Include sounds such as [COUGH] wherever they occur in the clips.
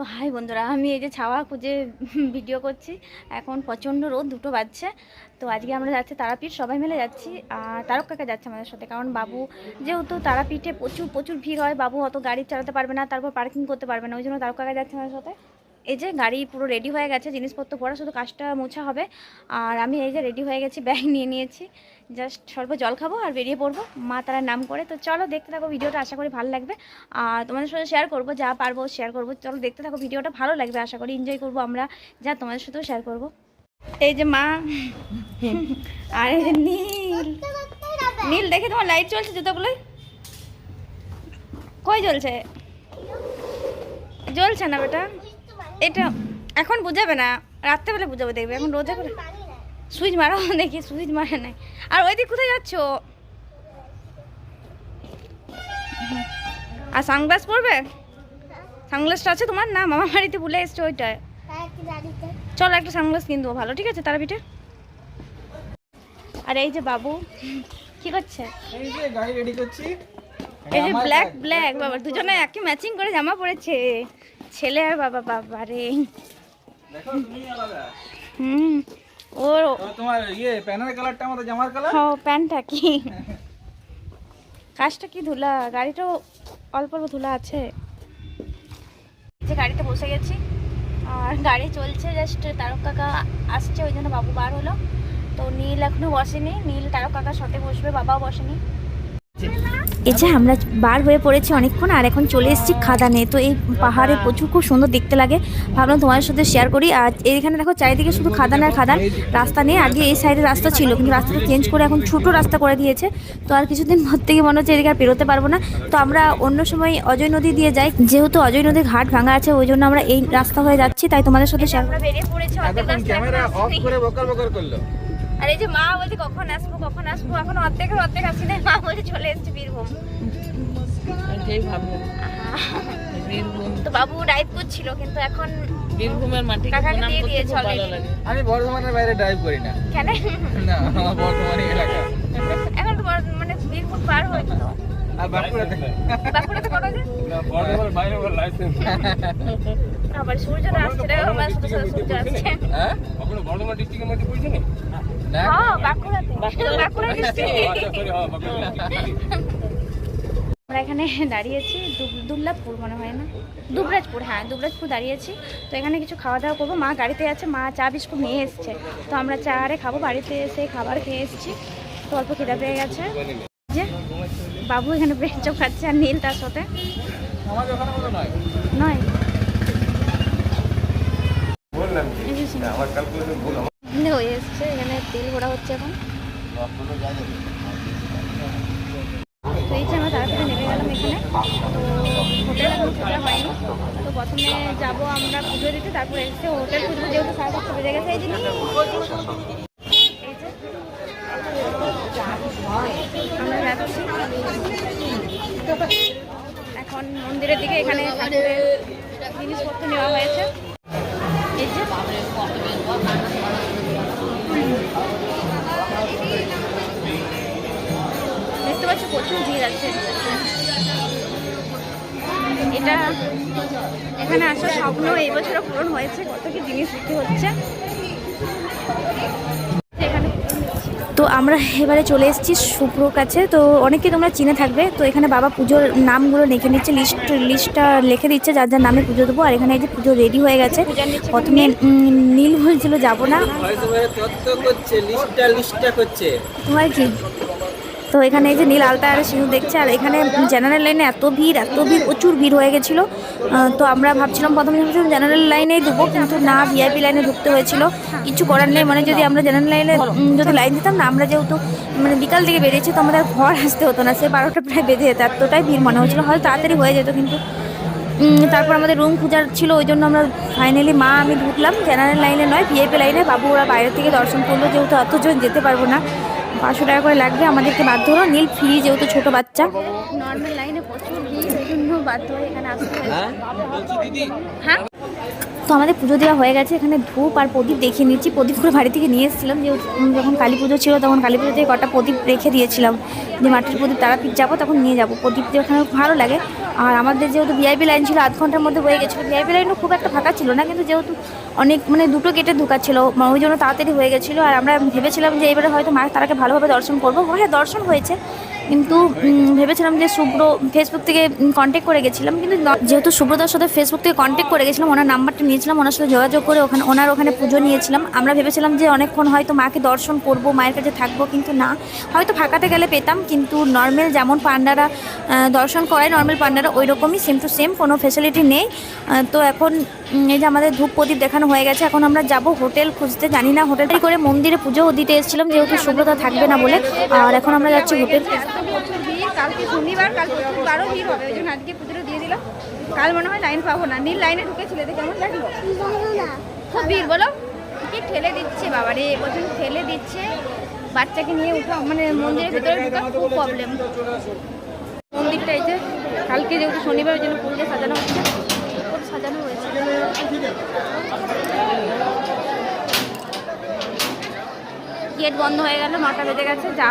তো হাই বন্ধুরা, আমি এই যে ছাওয়া খুঁজে ভিডিও করছি। এখন প্রচণ্ড রোদ, দুটো বাজছে। তো আজকে আমরা যাচ্ছি তারাপীঠ, সবাই মিলে যাচ্ছি। আর তারক কাকা যাচ্ছে আমাদের সাথে, কারণ বাবু যেহেতু তারাপীঠে প্রচুর প্রচুর ভিড় হয়, বাবু অত গাড়ি চালাতে পারবে না, তারপর পার্কিং করতে পারবে না, ওই জন্য তারক কাকা যাচ্ছে আমাদের সাথে। এই যে গাড়ি পুরো রেডি হয়ে গেছে, জিনিসপত্র ভরা, শুধু কাজটা মোছা হবে। আর আমি এই যে রেডি হয়ে গেছি ব্যাগ নিয়ে নিয়েছি। জাস্ট স্বল্প জল খাব আর বেরিয়ে পড়ব, মা তারা নাম করে। তো চলো দেখতে থাকো ভিডিওটা, আশা করি ভালো লাগবে। আর তোমাদের সাথে শেয়ার করব, যা পারব শেয়ার করব। চলো দেখতে থাকো ভিডিওটা, ভালো লাগবে আশা করি। এনজয় করব আমরা, যা তোমাদের সাথেও শেয়ার করব। এই যে মা, আর এই যে নীল। নীল, দেখে তোমার লাইট চলছে জুতোগুলোই কই জ্বলছে? জ্বলছে না বেটা। এটা এখন বুঝাবে না রাত্রেবেলা বুঝাবে দেখবে এখন রোদে করে। সুইচ মারো [LAUGHS] দেখি সুইচ মারে নাই। আর ওই দিক কোথায় যাচ্ছ? আর সানগ্লাস পরবে? সানগ্লাসটা আছে তোমার? না মামা বাড়িতে ভুলে এসছো ওইটায় চলো একটা সানগ্লাস কিনবো ভালো ঠিক আছে তারা পিঠে আর এই যে বাবু কি করছে? এই যে গাড়ি রেডি করছি। এই যে ব্ল্যাক ব্ল্যাক বাবা দুজনে একই ম্যাচিং করে জামা পরেছে। ছেলে আর বাবা বাবা রে হুম ওর তোমার ইয়ে প্যানের কালারটা আমাদের জামার কালার? ও প্যান্টটা কি? কাজটা কি ধুলা? গাড়িটাও অল্প অল্প ধুলা আছে। যে গাড়িতে বসে গেছি আর গাড়ি চলছে জাস্ট তারক কাকা আসছে ওই জন্য বাবু বার হলো। তো নীল এখনও বসেনি। নীল তারক কাকার সাথে বসবে বাবাও বসেনি। এই যে আমরা বার হয়ে পড়েছি অনেকক্ষণ আর এখন চলে এসেছি খাদানে। তো এই পাহাড়ে প্রচুর খুব সুন্দর দেখতে লাগে। ভাবলাম তোমাদের সাথে শেয়ার করি। আর এখানে দেখো চারিদিকে শুধু খাদান আর খাদান। রাস্তা নেই আগে এই সাইডে রাস্তা ছিল কিন্তু রাস্তাটা চেঞ্জ করে এখন ছোট রাস্তা করে দিয়েছে। তো আর কিছুদিন পর থেকে মনে হচ্ছে এদিকে আর পেরোতে পারব না। তো আমরা অন্য সময় অজয় নদী দিয়ে যাই। যেহেতু অজয় নদীর ঘাট ভাঙা আছে ওই জন্য আমরা এই রাস্তা হয়ে যাচ্ছি। তাই তোমাদের সাথে শেয়ার আমরা বেরিয়ে পড়েছি আর এই যে মা বলছে কখন আসব কখন আসব? এখন অর্ধেকের অর্ধেক আসি নাই। মা বলছে চলে এসেছি বীরভূম তো বাবু ড্রাইভ করছিল কিন্তু এখন বীরভূমের মাটি কাকাকে দিয়ে দিয়েছে আমি বর্ধমানের বাইরে ড্রাইভ করি না। কেন? না আমার বর্ধমানের এলাকা। এখন তো মানে বীরভূম পার হয়েছে তো আর বাঁকুড়াতে। বাঁকুড়াতে কত যে বর্ধমানের বাইরে আমার লাইসেন্স আবার সূর্যটা আসছে রে আমার সূর্য আসছে। হ্যাঁ? বর্ধমান ডিস্ট্রিক্টের মধ্যে পড়ছে না। না হ্যাঁ। আচ্ছা হ্যাঁ আমরা এখানে দাঁড়িয়েছি দুব- দুর্লাভপুর মনে হয় না? দুবরাজপুর হ্যাঁ দুবরাজপুর দাঁড়িয়েছি। তো এখানে কিছু খাওয়া দাওয়া করব। মা গাড়িতে আছে মা চা বিস্কুট নিয়ে এসছে। তো আমরা চা আরে খাব বাড়িতে এসে খাবার খেয়ে এসেছি। তো অল্প খিদা পেয়ে গেছে। যে বাবু এখানে ব্রেড চপ খাচ্ছে আর নীল তার সাথে। নয় নয় বললাম এই যে শুনুন। আমার ক্যালকুলেশন ভুল আমার এখানে হয়ে এসছে এখানে ঘোরা এখন তো এই যে আমরা তাড়াতাড়ি নেমে গেলাম এখানে। তো হোটেল এখন খোঁজা হয়নি। তো প্রথমে যাব আমরা পুজো দিতে, তারপরে এসে হোটেল খুঁজবো, যেহেতু সাড়ে সাতটা বেজে গেছে, এই যে। আমরা যাচ্ছি। এখন মন্দিরের দিকে এখানে জিনিসপত্র নেওয়া হয়েছে। এই যে প্রচুর ভিড় আছে। এটা এখানে আসার স্বপ্ন এই বছরও পূরণ হয়েছে কত কি জিনিস বিক্রি হচ্ছে। তো আমরা এবারে চলে এসেছি শুভ্রর কাছে তো অনেকে তোমরা চিনে থাকবে। তো এখানে বাবা পুজোর নামগুলো লিখে নিচ্ছে লিস্ট লিস্টটা লিখে দিচ্ছে যার যার নামে পুজো দেবো। আর এখানে এই যে পুজো রেডি হয়ে গেছে প্রথমে নীল বলছিল যাব না। লিস্টটা লিস্টটা তোমার কি? তো এখানে এই যে নীল আলতা আর সিঁদুর দেখছে, আর এখানে জেনারেল লাইনে এত ভিড় এত ভিড়, প্রচুর ভিড় হয়ে গেছিল। তো আমরা ভাবছিলাম প্রথমে ভাবছিলাম জেনারেল লাইনে ঢুকবো, কিন্তু না ভিআইপি লাইনে ঢুকতে হয়েছিল। কিছু করার নেই মানে যদি আমরা জেনারেল লাইনে যদি লাইন দিতাম না, আমরা যেহেতু মানে বিকাল থেকে বেরিয়েছি, তো আমাদের ঘর আসতে হতো না, সে বারোটা প্রায় বেঁধে যেত, এতটাই ভিড় মনে হচ্ছিল। হয়তো তাড়াতাড়ি হয়ে যেত, কিন্তু তারপর আমাদের রুম খোঁজার ছিল, ওই জন্য আমরা ফাইনালি মা, আমি ঢুকলাম। জেনারেল লাইনে নয় ভিআইপি লাইনে বাবু ওরা বাইরে থেকে দর্শন করল, যেহেতু অতজন যেতে পারব না। পাঁচশো টাকা করে লাগবে। আমাদেরকে বাধ্য হলো। নীল ফ্রি যেহেতু ছোট বাচ্চা। নর্মাল লাইনে প্রচুর ভিড় ওই জন্য বাধ্য হয়ে এখানে আসতে হ্যাঁ? তো আমাদের পুজো দেওয়া হয়ে গেছে। এখানে ধূপ আর প্রদীপ দেখিয়ে নিচ্ছি। প্রদীপগুলো বাড়ি থেকে নিয়ে এসেছিলাম। যেহেতু উম, যখন কালী পুজো ছিল তখন কালী পুজোতে কটা প্রদীপ রেখে দিয়েছিলাম। যে মাটির প্রদীপ তারাপীঠ যাব তখন নিয়ে যাব। প্রদীপ দিয়ে ওখানে ভালো লাগে। আর আমাদের যেহেতু ভিআইপি লাইন ছিল, আধ ঘণ্টার মধ্যে হয়ে গেছিল ভিআইপি লাইনও খুব একটা ফাঁকা ছিল না, কিন্তু যেহেতু অনেক মানে দুটো গেটে ঢোকাচ্ছিল ওই জন্য তাড়াতাড়ি হয়ে গেছিল। আর আমরা ভেবেছিলাম যে এবারে হয়তো মা তারাকে ভালোভাবে দর্শন করব। হ্যাঁ দর্শন হয়েছে। কিন্তু ভেবেছিলাম যে শুভ্র ফেসবুক থেকে কন্ট্যাক্ট করে গেছিলাম, কিন্তু যেহেতু সুব্রতার সাথে ফেসবুক থেকে কন্ট্যাক্ট করে গেছিলাম, ওনার নাম্বারটা নিয়েছিলাম, ওনার সাথে যোগাযোগ করে ওখানে, ওনার ওখানে পুজো নিয়েছিলাম। আমরা ভেবেছিলাম যে অনেকক্ষণ হয়তো মাকে দর্শন করব, মায়ের কাছে থাকব, কিন্তু না। হয়তো ফাঁকাতে গেলে পেতাম, কিন্তু নর্মাল যেমন পান্ডারা দর্শন করায় নর্মাল পান্ডারা ওই রকমই সেম টু সেম কোনো ফেসিলিটি নেই। তো এখন এই যে আমাদের ধূপ প্রদীপ দেখানো হয়ে গেছে, এখন আমরা যাব হোটেল খুঁজতে, জানি না হোটেলটাই করে মন্দিরে পুজো দিতে এসেছিলাম, যেহেতু সুব্রতা থাকবে না বলে, আর এখন আমরা যাচ্ছি হোটেল কালকে শনিবার কাল প্রচুরবারও ভিড় হবে, ওই জন্য আজকে পুজোটা দিয়ে দিলাম। কাল মনে হয় লাইন পাবো না, নীল লাইনে ঢুকেছিলে দেখে কেমন লাগল? খুব ভিড়, বলো। কি ঠেলে দিচ্ছে বাবা রে প্রচুর ঠেলে দিচ্ছে। বাচ্চাকে নিয়ে উঠা মানে মন্দিরের ভিতরে ঢোকা খুব প্রবলেম মন্দিরটা এই যে, কালকে যেহেতু শনিবার, ওই জন্য ফুল দিয়ে সাজানো হচ্ছে। খুব সাজানো হয়েছে। গেট বন্ধ হয়ে গেল, নটা বেজে গেছে যা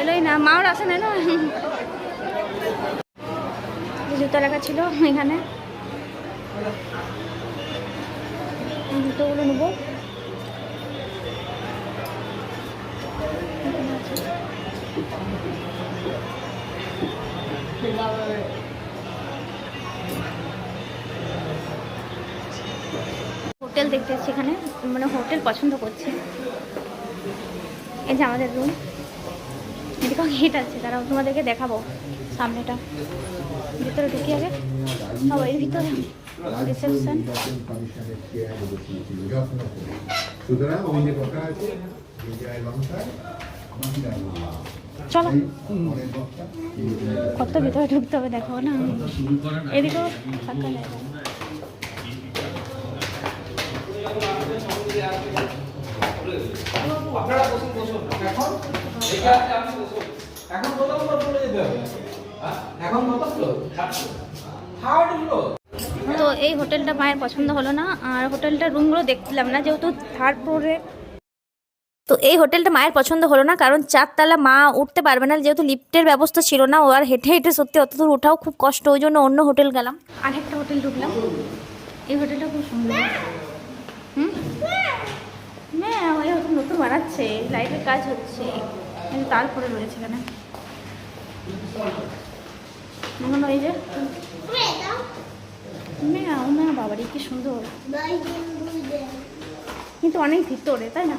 এলোই না মাও আসে না জুতো রাখা ছিল এখানে। জুতোগুলো নেব। হোটেল দেখতে এখানে মানে হোটেল পছন্দ করছি। এই যে আমাদের রুম এদিকেও গেট আছে তারাও তোমাদেরকে দেখাবো সামনেটা। ভিতরে ঢুকি আগে। সব এর ভিতরে। রিসেপশন চলো। কত ভিতরে ঢুকতে হবে দেখো না। এদিকেও ফাঁকা জায়গা এখন? কত নম্বর চলে যেতে হবে? হ্যাঁ? এখন কত ফ্লোর থার্ড ফ্লোর তো এই হোটেলটা মায়ের পছন্দ হলো না আর হোটেলটার রুমগুলো দেখছিলাম না যেহেতু থার্ড ফ্লোরে তো এই হোটেলটা মায়ের পছন্দ হলো না কারণ চারতলা মা উঠতে পারবে না যেহেতু লিফটের ব্যবস্থা ছিল না ও আর হেঁটে হেঁটে সত্যি অত দূর ওঠাও খুব কষ্ট ওই জন্য অন্য হোটেল গেলাম। আরেকটা হোটেল ঢুকলাম। এই হোটেলটা খুব সুন্দর। হ্যাঁ ওই নতুন বানাচ্ছে লাইটের কাজ হচ্ছে, কিন্তু তারপরে রয়েছে এখানে। এখন ওই যে মেয়া, ও মেয়া বাবারে, কি সুন্দর। কিন্তু অনেক ভিতরে, তাই না?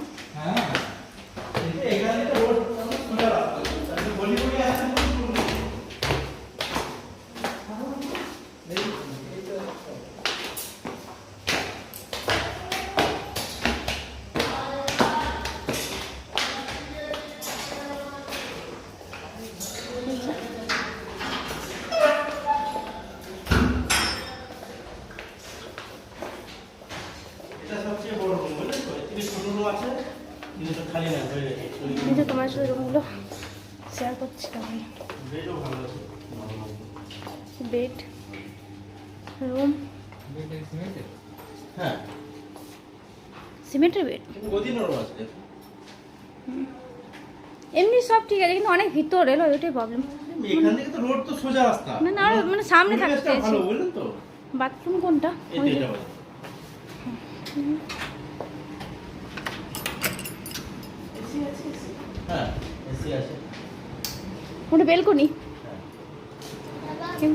এটা সবচেয়ে বড় রুম বুঝলে তো এখানে ছোট রুম আছে কিন্তু এটা খালি না হয়ে গেছে এই যে তোমার সাথে রুমগুলো শেয়ার করছি তাহলে বেডও ভালো আছে বেড রুম হ্যাঁ সিমেন্টের বেড গদিনেরও আছে দেখো। এমনি সব ঠিক আছে কিন্তু অনেক ভিতরে এলো ওইটাই প্রবলেম এখান থেকে তো রোড তো সোজা রাস্তা। না না মানে সামনে থাকতে ভালো তো। বাথরুম কোনটা। হ্যাঁ ওটা বেলকনি? আছে।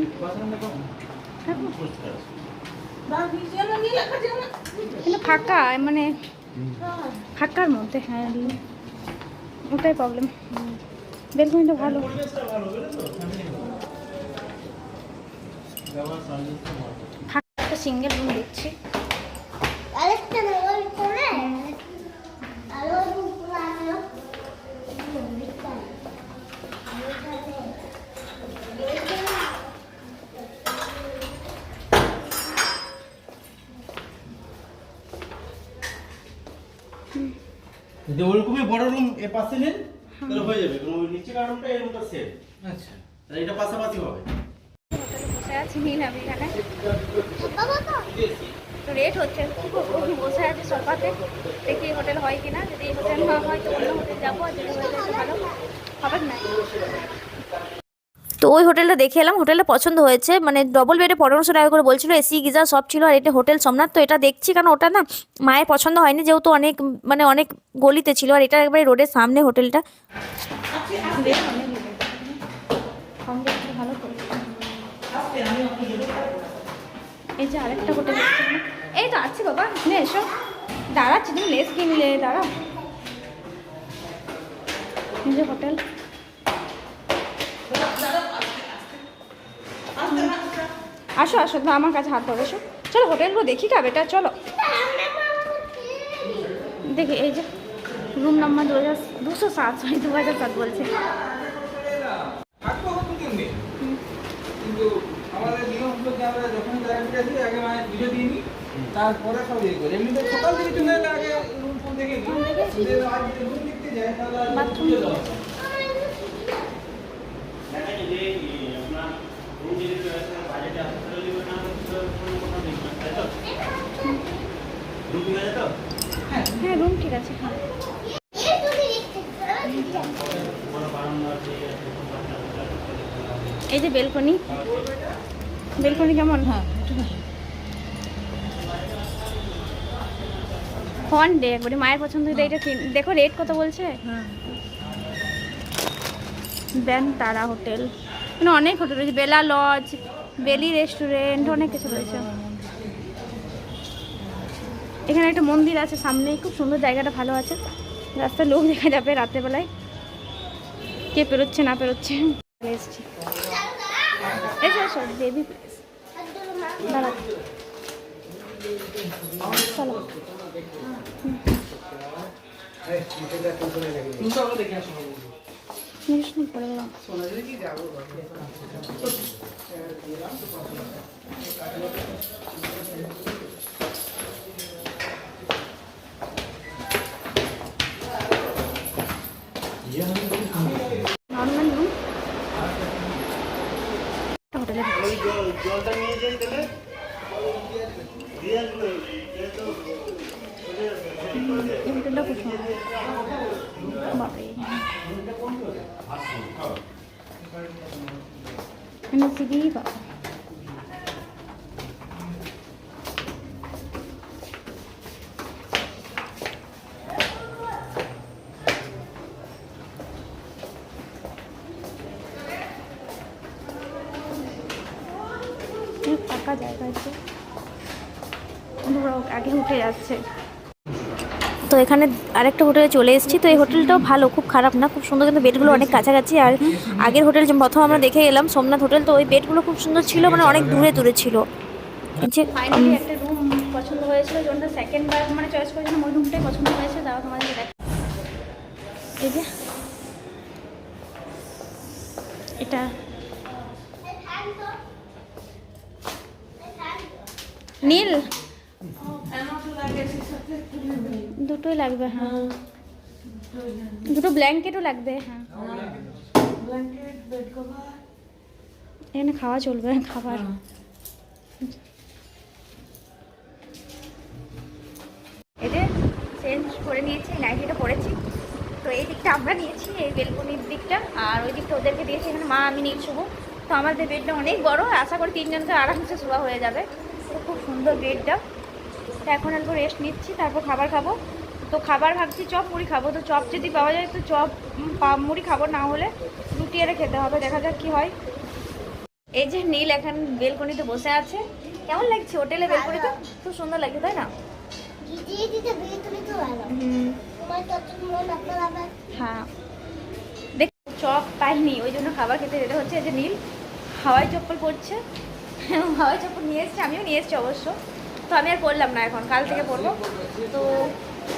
কিন্তু ফাঁকা মানে ফাঁকার মধ্যে। হ্যাঁ। ওটাই প্রবলেম বেলকনিটা ভালো। একটা সিঙ্গেল রুম দেখছি। ওরকমই বড় রুম এ পাশে নেন। তাহলে হয়ে যাবে ওই নিচে রুমটা এর মতো সেম আচ্ছা। তাহলে এটা পাশাপাশি হবে। বসে আছি নিলাম এখানে। বাবা তো রেট হচ্ছে বসে আছি সোফাতে। দেখি হোটেল হয় কিনা যদি হোটেল না হয় তো অন্য হোটেল যাব আর যদি হোটেল ভালো। হবে না। তো ওই হোটেলটা দেখে এলাম। হোটেলটা পছন্দ হয়েছে। মানে ডবল বেডে পনেরোশো টাকা করে বলছিল, এসি, গিজার সব ছিল আর এটা হোটেল সোমনাথ। তো এটা দেখছি কারণ ওটা না মায়ের পছন্দ হয়নি, যেহেতু অনেক মানে অনেক গলিতে ছিল আর এটা একবারে রোডের সামনে হোটেলটা। আরেকটা হোটেল দাঁড়াচ্ছি তুমি লেস কিনলে দাঁড়া। হোটেল। আসো আসো তো আমার কাছে হাত ধরে এসো চলো হোটেলগুলো দেখি কা বেটা চলো। দেখি এই যে রুম নাম্বার দু হাজার দুশো সাত সরি দু হাজার সাত বলছে। তারপরে সব ইয়ে করি। এমনিতে সকাল থেকে চলে এলে আগে রুম ফোন দেখে নিই। যে আজ যদি রুম দেখতে যাই তাহলে বাথরুম হ্যাঁ রুম ঠিক আছে হ্যাঁ এই যে বেলকনি। বেলকনি কেমন? হ্যাঁ ফন ডে একবারে মায়ের পছন্দ হয়ে এটা দেখো রেট কত বলছে? ব্যান তারা হোটেল। মানে অনেক হোটেল রয়েছে। বেলা লজ বেলি রেস্টুরেন্ট অনেক কিছু রয়েছে। এখানে একটা মন্দির আছে সামনেই খুব সুন্দর জায়গাটা ভালো আছে। রাস্তায় লোক দেখা যাবে রাতের বেলায় কে পেরোচ্ছে না পেরোচ্ছে। এসছি। এসো এসো বেবি প্লেস দাঁড়াও। চলো। দেখে পড়ে আগে উঠে যাচ্ছে। তো এখানে আরেকটা হোটেলে চলে এসেছি। তো এই হোটেলটাও ভালো খুব খারাপ না খুব সুন্দর। কিন্তু বেডগুলো অনেক কাছাকাছি। আর আগের হোটেল যে প্রথম আমরা দেখে এলাম সোমনাথ হোটেল তো ওই বেডগুলো খুব সুন্দর ছিল মানে অনেক দূরে দূরে ছিল। যে ফাইনালি একটা রুম পছন্দ হয়েছিল যেটা সেকেন্ড বার মানে চয়েস করেছিলাম ওই রুমটাই পছন্দ হয়েছে তাও তোমাদের দেখ এই যে। এটা নীল। দুটোই লাগবে হ্যাঁ। দুটো ব্ল্যাঙ্কেটও লাগবে। হ্যাঁ। এখানে খাওয়া চলবে খাবার। চেঞ্জ করে নিয়েছি নাইটিটা পরেছি। তো এই দিকটা আমরা নিয়েছি এই বেলকনির দিকটা। আর ওই দিকটা ওদেরকে দিয়েছি এখানে মা আমি নিয়ে শুভ। তো আমাদের বেডটা অনেক বড় আশা করি তিনজনকে আরামসে শোয়া হয়ে যাবে। সুন্দর বেডটা তো এখন অল্প রেস্ট নিচ্ছি তারপর খাবার খাব। তো খাবার ভাবছি চপ মুড়ি খাব। তো চপ যদি পাওয়া যায় তো চপ মুড়ি খাব না হলে রুটি আরে খেতে হবে। দেখা যাক কি হয়। এই যে নীল এখন বেলকনিতে বসে আছে। কেমন লাগছে হোটেলে বেলকনিতে খুব সুন্দর লাগছে তাই না? হ্যাঁ। দেখ চপ পাইনি ওই জন্য খাবার খেতে যেতে হচ্ছে। এই যে নীল হাওয়াই চপ্পল পরছে। হাওয়াই চপ্পল নিয়ে এসছে আমিও নিয়ে এসছি অবশ্য। তো আমি আর পরলাম না এখন কাল থেকে পরবো তো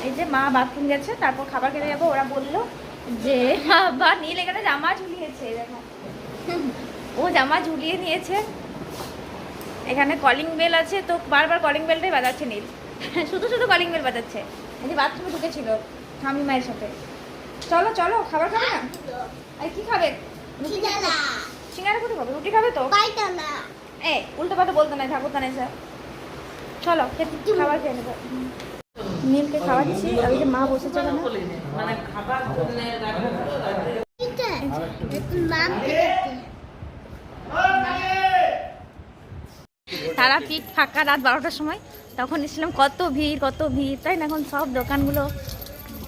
এই যে মা বাথরুম গেছে তারপর খাবার খেতে যাব। ওরা বলল যে বা নীল এখানে জামা ঝুলিয়েছে দেখো। ও জামা ঝুলিয়ে নিয়েছে। এখানে কলিং বেল আছে তো বারবার কলিং বেলটাই বাজাচ্ছে নীল। শুধু শুধু কলিং বেল বাজাচ্ছে। এই যে বাথরুমে ঢুকেছিল স্বামী মায়ের সাথে। চলো চলো খাবার খাবে না? আর কি খাবে? সিঙ্গারা। কোথায় খাবে রুটি খাবে তো? না এ উল্টো পাল্টা বলতে নাই, ঠাকুর তা নাই স্যার চলো, খেতে, খাবার খেয়ে নেব। নীলকে খাওয়াচ্ছি, আর ওই যে মা বসেছে তারা পিঠ ফাঁকা রাত বারোটার সময়। তখন এসেছিলাম, কত ভিড় কত ভিড়। তাই না, এখন সব দোকানগুলো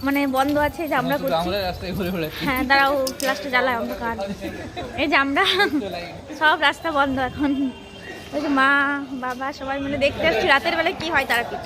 মানে বন্ধ আছে যে আমরা করছি। হ্যাঁ দাঁড়াও লাস্টে জ্বালায় অন্ধকার। এই যে আমরা সব রাস্তা বন্ধ এখন। ওই যে মা বাবা সবাই মিলে দেখতে আসছি রাতের বেলায় কি হয় তারাপীঠ